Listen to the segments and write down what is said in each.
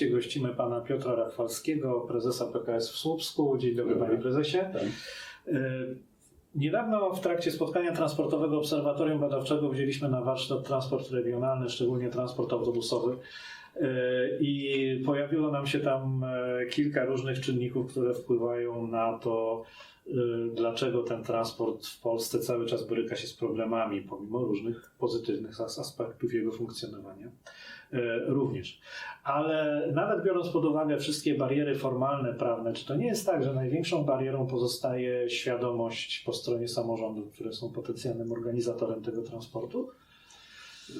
Topkaście gościmy pana Piotra Rachwalskiego, prezesa PKS w Słupsku. Dzień dobry panie prezesie. Tak. Y, Niedawno w trakcie spotkania Transportowego Obserwatorium Badawczego wzięliśmy na warsztat transport regionalny, szczególnie transport autobusowy. Y, I pojawiło nam się tam e, kilka różnych czynników, które wpływają na to, y, dlaczego ten transport w Polsce cały czas boryka się z problemami, pomimo różnych pozytywnych as- aspektów jego funkcjonowania. E, Również. Ale nawet biorąc pod uwagę wszystkie bariery formalne, prawne, czy to nie jest tak, że największą barierą pozostaje świadomość po stronie samorządów, które są potencjalnym organizatorem tego transportu?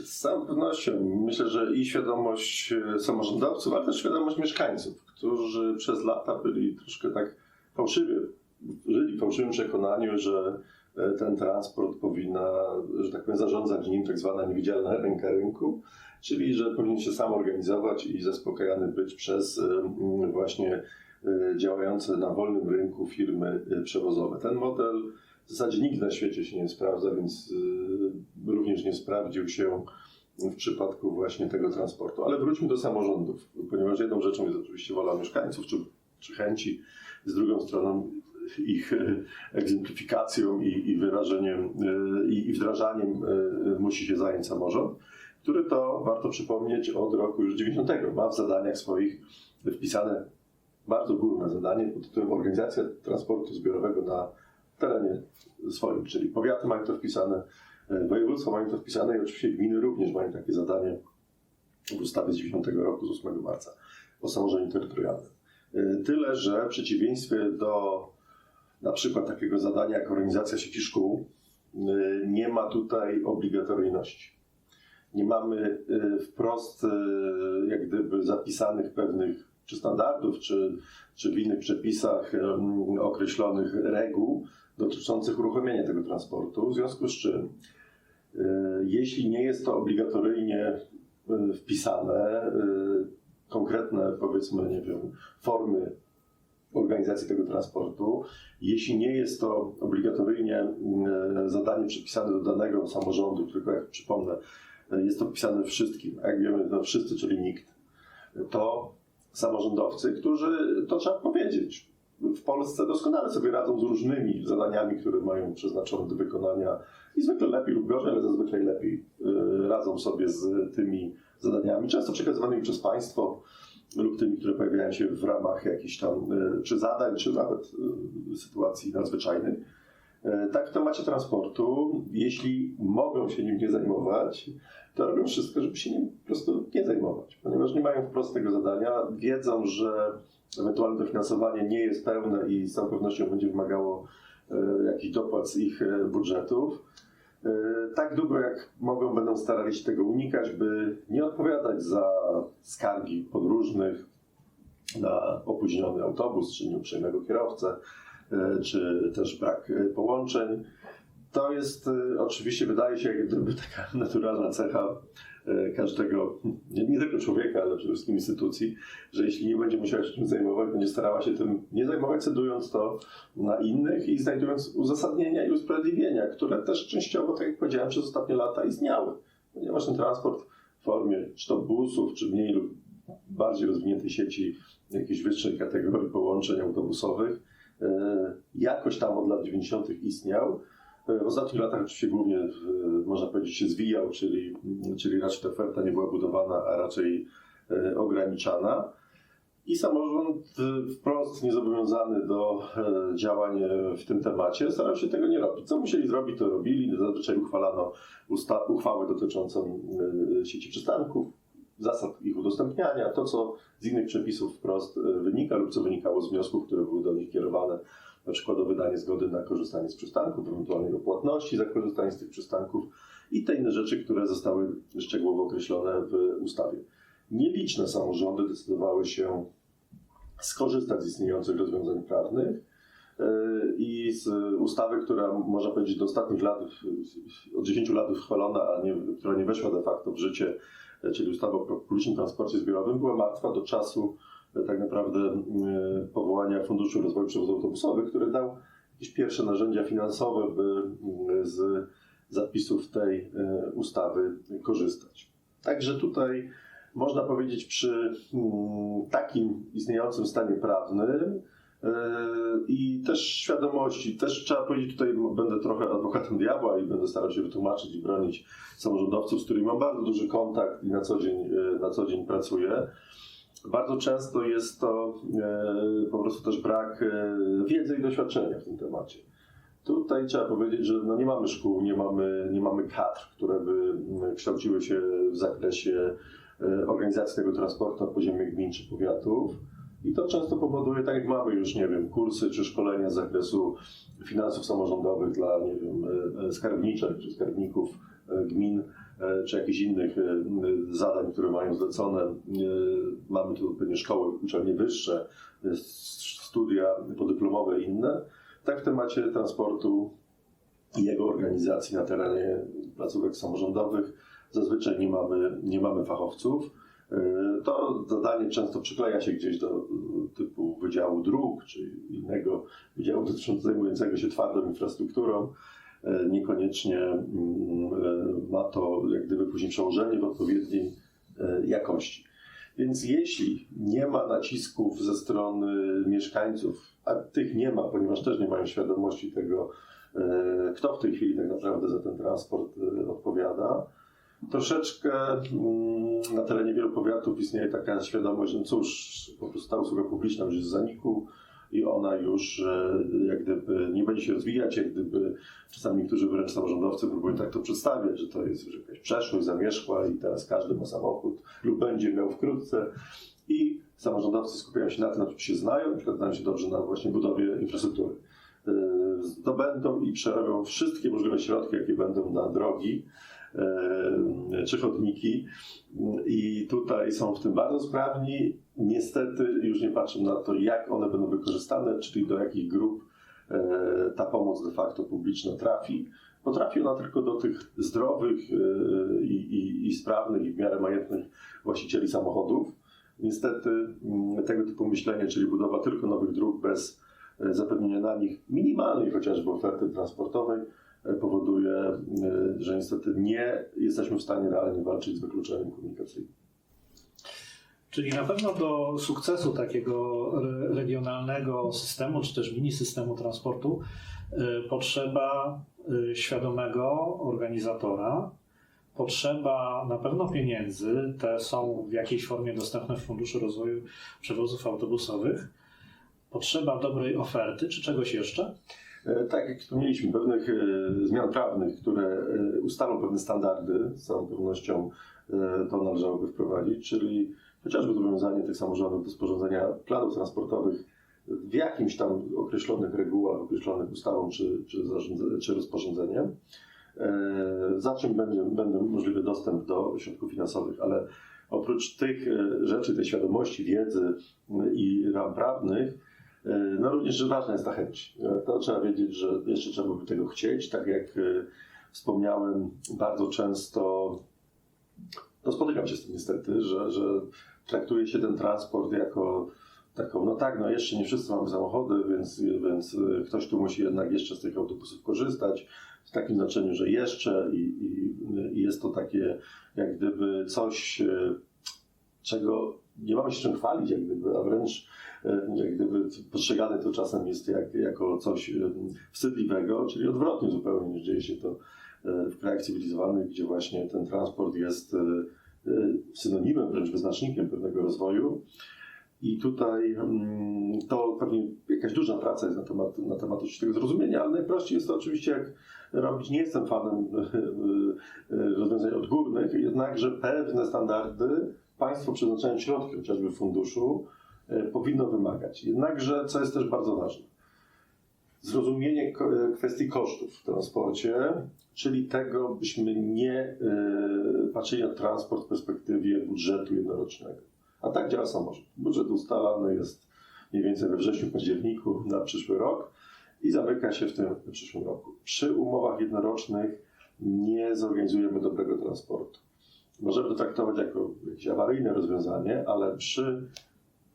Z całą pewnością myślę, że i świadomość e, samorządowców, ale też świadomość mieszkańców, którzy przez lata byli troszkę tak fałszywie, żyli w fałszywym przekonaniu, że ten transport powinna, że tak powiem, zarządzać nim tak zwana niewidzialna ręka rynku, czyli że powinien się sam organizować i zaspokajany być przez e, m, właśnie e, działające na wolnym rynku firmy e, przewozowe. Ten model w zasadzie nigdy na świecie się nie sprawdza, więc y, również nie sprawdził się w przypadku właśnie tego transportu. Ale wróćmy do samorządów, ponieważ jedną rzeczą jest oczywiście wola mieszkańców czy, czy chęci, z drugą stroną ich y, egzemplifikacją i, i wyrażeniem y, i, i wdrażaniem y, musi się zająć samorząd, który to, warto przypomnieć, od roku już 90 ma w zadaniach swoich wpisane bardzo górne zadanie pod tytułem Organizacja Transportu Zbiorowego na terenie swoim, czyli powiaty mają to wpisane, e, województwa mają to wpisane i oczywiście gminy również mają takie zadanie w ustawie z 9 roku, z 8 marca o samorządzie terytorialnym. E, Tyle, że w przeciwieństwie do na przykład takiego zadania jak organizacja sieci szkół, e, nie ma tutaj obligatoryjności. Nie mamy e, wprost e, jak gdyby zapisanych pewnych czy standardów, czy, czy w innych przepisach określonych reguł, dotyczących uruchomienia tego transportu, w związku z czym y, jeśli nie jest to obligatoryjnie y, wpisane, y, konkretne powiedzmy, nie wiem, formy organizacji tego transportu, jeśli nie jest to obligatoryjnie y, zadanie przypisane do danego samorządu, tylko jak przypomnę, y, jest to wpisane wszystkim, jak wiemy, no wszyscy, czyli nikt, to samorządowcy, którzy, to trzeba powiedzieć, w Polsce doskonale sobie radzą z różnymi zadaniami, które mają przeznaczone do wykonania i zwykle lepiej lub gorzej, ale zazwyczaj lepiej y, radzą sobie z tymi zadaniami, często przekazywanymi przez państwo lub tymi, które pojawiają się w ramach jakichś tam y, czy zadań, czy nawet y, sytuacji nadzwyczajnych. Y, Tak w temacie transportu, jeśli mogą się nim nie zajmować, to robią wszystko, żeby się nim po prostu nie zajmować, ponieważ nie mają wprost tego zadania, wiedzą, że ewentualne dofinansowanie nie jest pełne i z całą pewnością będzie wymagało e, jakichś dopłat z ich e, budżetów. E, Tak długo jak mogą, będą starali się tego unikać, by nie odpowiadać za skargi podróżnych na opóźniony autobus, czy nieuprzejmego kierowcę, e, czy też brak e, połączeń. To jest oczywiście, wydaje się, jak gdyby taka naturalna cecha każdego, nie, tylko człowieka, ale przede wszystkim instytucji, że jeśli nie będzie musiała się tym zajmować, będzie starała się tym nie zajmować, cedując to na innych i znajdując uzasadnienia i usprawiedliwienia, które też częściowo, tak jak powiedziałem, przez ostatnie lata istniały. Ponieważ ten transport w formie czy to busów, czy mniej lub bardziej rozwiniętej sieci jakiejś wyższej kategorii połączeń autobusowych, e, jakoś tam od lat 90. istniał. W ostatnich latach oczywiście głównie, można powiedzieć, się zwijał, czyli, czyli raczej ta oferta nie była budowana, a raczej e, ograniczana. I samorząd e, wprost niezobowiązany do e, działań w tym temacie starał się tego nie robić. Co musieli zrobić, to robili. Zazwyczaj uchwalano usta- uchwałę dotyczącą sieci przystanków, zasad ich udostępniania, to co z innych przepisów wprost wynika lub co wynikało z wniosków, które były do nich kierowane, na przykład o wydanie zgody na korzystanie z przystanków, ewentualnej opłatności za korzystanie z tych przystanków i te inne rzeczy, które zostały szczegółowo określone w ustawie. Nieliczne samorządy decydowały się skorzystać z istniejących rozwiązań prawnych e, i z ustawy, która można powiedzieć do ostatnich lat, od 10 lat uchwalona, a nie, która nie weszła de facto w życie, e, czyli ustawa o publicznym transporcie zbiorowym, była martwa do czasu tak naprawdę e, powołania Funduszu Rozwoju Przewozów Autobusowych, który dał jakieś pierwsze narzędzia finansowe, by mm, z zapisów tej e, ustawy korzystać. Także tutaj można powiedzieć, przy mm, takim istniejącym stanie prawnym i też świadomości, też trzeba powiedzieć, tutaj będę trochę adwokatem diabła i będę starał się wytłumaczyć i bronić samorządowców, z którymi mam bardzo duży kontakt i na co dzień, na co dzień pracuję. Bardzo często jest to e, po prostu też brak e, wiedzy i doświadczenia w tym temacie. Tutaj trzeba powiedzieć, że no nie mamy szkół, nie mamy, nie mamy kadr, które by mm, kształciły się w zakresie e, organizacji tego transportu na poziomie gmin czy powiatów. I to często powoduje, tak jak mamy już, nie wiem, kursy czy szkolenia z zakresu finansów samorządowych dla, nie wiem, skarbniczek czy skarbników gmin, czy jakichś innych e, zadań, które mają zlecone. E, Mamy tu pewnie szkoły, uczelnie wyższe, e, studia podyplomowe i inne. Tak w temacie transportu i jego organizacji na terenie placówek samorządowych zazwyczaj nie mamy, nie mamy fachowców. E, To zadanie często przykleja się gdzieś do e, typu Wydziału Dróg czy innego wydziału dotyczącego się twardą infrastrukturą. E, Niekoniecznie mm, e, ma to jak gdyby później przełożenie w odpowiedniej jakości. Więc jeśli nie ma nacisków ze strony mieszkańców, a tych nie ma, ponieważ też nie mają świadomości tego, e, kto w tej chwili tak naprawdę za ten transport odpowiada, troszeczkę mm, na terenie wielu powiatów istnieje taka świadomość, że cóż, po prostu ta usługa publiczna już jest w zaniku i ona już e, jak gdyby nie będzie się rozwijać, jak gdyby czasami niektórzy wręcz samorządowcy próbują tak to przedstawiać, że to jest już jakaś przeszłość zamierzchła i teraz każdy ma samochód lub będzie miał wkrótce i samorządowcy skupiają się na tym, na czym się znają, na przykład znają się dobrze na właśnie budowie infrastruktury. E, Zdobędą i przerobią wszystkie możliwe środki, jakie będą na drogi, czy chodniki i tutaj są w tym bardzo sprawni. Niestety już nie patrzę na to, jak one będą wykorzystane, czyli do jakich grup e, ta pomoc de facto publiczna trafi. Bo trafi ona tylko do tych zdrowych e, i, i, i sprawnych i w miarę majętnych właścicieli samochodów. Niestety mm, tego typu myślenie, czyli budowa tylko nowych dróg bez e, zapewnienia na nich minimalnej chociażby oferty transportowej, e, powoduje, e, że niestety nie jesteśmy w stanie realnie walczyć z wykluczeniem komunikacyjnym. Czyli na pewno do sukcesu takiego re- regionalnego systemu, czy też mini systemu transportu y, potrzeba y, świadomego organizatora, potrzeba na pewno pieniędzy, te są w jakiejś formie dostępne w Funduszu Rozwoju Przewozów Autobusowych, potrzeba dobrej oferty, czy czegoś jeszcze? E, Tak jak wspomnieliśmy, pewnych e, zmian prawnych, które e, ustalą pewne standardy, z całą pewnością to należałoby wprowadzić, czyli chociażby zobowiązanie tych samorządów do sporządzenia planów transportowych w jakimś tam określonych regułach, określonych ustawą czy, czy, czy rozporządzeniem, za czym będzie, będzie możliwy dostęp do środków finansowych, ale oprócz tych rzeczy, tej świadomości, wiedzy m, i ram prawnych, No również ważna jest ta chęć. E, To trzeba wiedzieć, że jeszcze trzeba by tego chcieć. Tak jak e, wspomniałem, bardzo często no spotykam się z tym niestety, że, że traktuje się ten transport jako taką, no tak, no jeszcze nie wszyscy mamy samochody, więc, więc e, ktoś tu musi jednak jeszcze z tych autobusów korzystać. W takim znaczeniu, że jeszcze i, i, i jest to takie jak gdyby coś, e, czego nie mamy się czym chwalić, jak gdyby, a wręcz e, jak gdyby postrzegane to czasem jest jak, jako coś e, wstydliwego, czyli odwrotnie zupełnie niż dzieje się to e, w krajach cywilizowanych, gdzie właśnie ten transport jest synonimem, wręcz wyznacznikiem pewnego rozwoju. I tutaj mm, to pewnie jakaś duża praca jest na temat, na temat tego zrozumienia, ale najprościej jest to oczywiście jak robić. Nie jestem fanem rozwiązań odgórnych, jednakże pewne standardy państwo przeznaczając środki chociażby funduszu e, powinno wymagać. Jednakże, co jest też bardzo ważne, zrozumienie e, kwestii kosztów w transporcie, czyli tego, byśmy nie e, patrzyli na transport w perspektywie budżetu jednorocznego. A tak działa samorząd. Budżet ustalany jest mniej więcej we wrześniu, październiku na przyszły rok i zamyka się w tym przyszłym roku. Przy umowach jednorocznych nie zorganizujemy dobrego transportu. Możemy to traktować jako jakieś awaryjne rozwiązanie, ale przy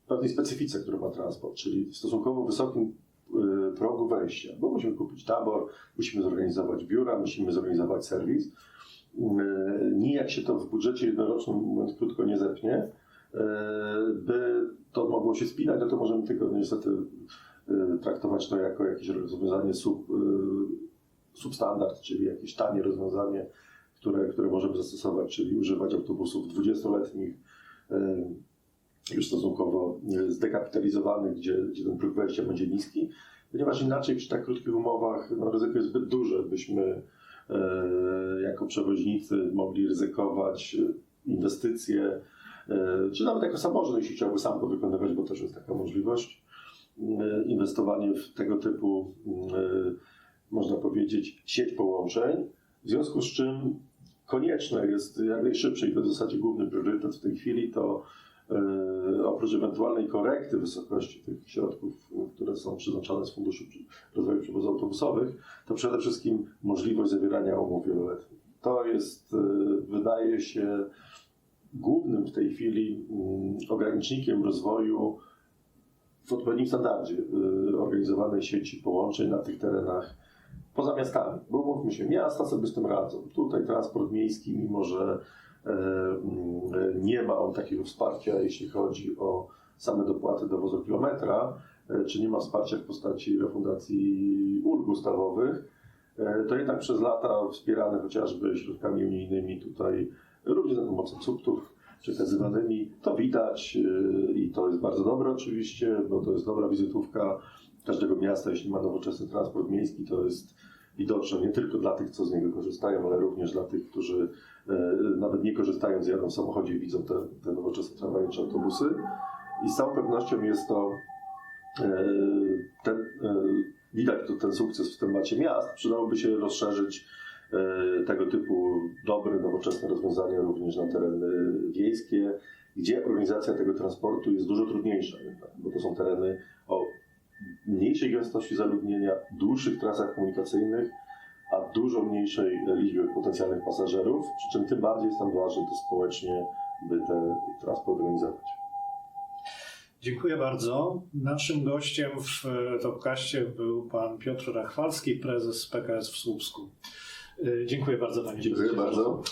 pewnej specyfice, którą ma transport, czyli stosunkowo wysokim y, progu wejścia, bo musimy kupić tabor, musimy zorganizować biura, musimy zorganizować serwis. Y, Nijak jak się to w budżecie jednorocznym, mówiąc krótko, nie zepnie, e, by to mogło się spinać, no to możemy tylko niestety traktować to jako jakieś rozwiązanie sub, substandard, czyli jakieś tanie rozwiązanie, które, które możemy zastosować, czyli używać autobusów 20-letnich, e, już stosunkowo e, zdekapitalizowanych, gdzie, gdzie ten próg wejścia będzie niski, ponieważ inaczej przy tak krótkich umowach no, ryzyko jest zbyt duże, byśmy e, jako przewoźnicy mogli ryzykować e, inwestycje, czy nawet jako samorząd, jeśli chciałby sam to wykonywać, bo też jest taka możliwość, inwestowanie w tego typu, można powiedzieć, sieć połączeń, w związku z czym konieczne jest jak najszybciej, to w zasadzie główny priorytet w tej chwili, to e, oprócz ewentualnej korekty wysokości tych środków, które są przeznaczane z Funduszu Rozwoju Przewozów Autobusowych, to przede wszystkim możliwość zawierania umów wieloletnich. To jest, e, wydaje się, głównym w tej chwili mm, ogranicznikiem rozwoju w odpowiednim standardzie e, organizowanej sieci połączeń na tych terenach poza miastami. Bo mówmy się, miasta sobie z tym radzą. Tutaj transport miejski, mimo że e, nie ma on takiego wsparcia, jeśli chodzi o same dopłaty do wozokilometra, e, czy nie ma wsparcia w postaci refundacji ulg ustawowych, e, to jednak przez lata wspierane chociażby środkami unijnymi tutaj, również za pomocą subtów przekazywanymi, to widać i to jest bardzo dobre oczywiście, bo to jest dobra wizytówka każdego miasta, jeśli ma nowoczesny transport miejski, to jest widoczne nie tylko dla tych, co z niego korzystają, ale również dla tych, którzy e, nawet nie korzystając, jadą w samochodzie i widzą te, te nowoczesne tramwaje czy autobusy. I z całą pewnością jest to e, ten, e, widać tu ten sukces w temacie miast. Przydałoby się rozszerzyć tego typu dobre, nowoczesne rozwiązania również na tereny wiejskie, gdzie organizacja tego transportu jest dużo trudniejsza, bo to są tereny o mniejszej gęstości zaludnienia, dłuższych trasach komunikacyjnych, a dużo mniejszej liczby potencjalnych pasażerów, przy czym tym bardziej jest tam ważne to społecznie, by ten transport organizować. Dziękuję bardzo. Naszym gościem w e, Topkaście był pan Piotr Rachwalski, prezes PKS w Słupsku. E, Dziękuję bardzo panie Dziękuję bardzo.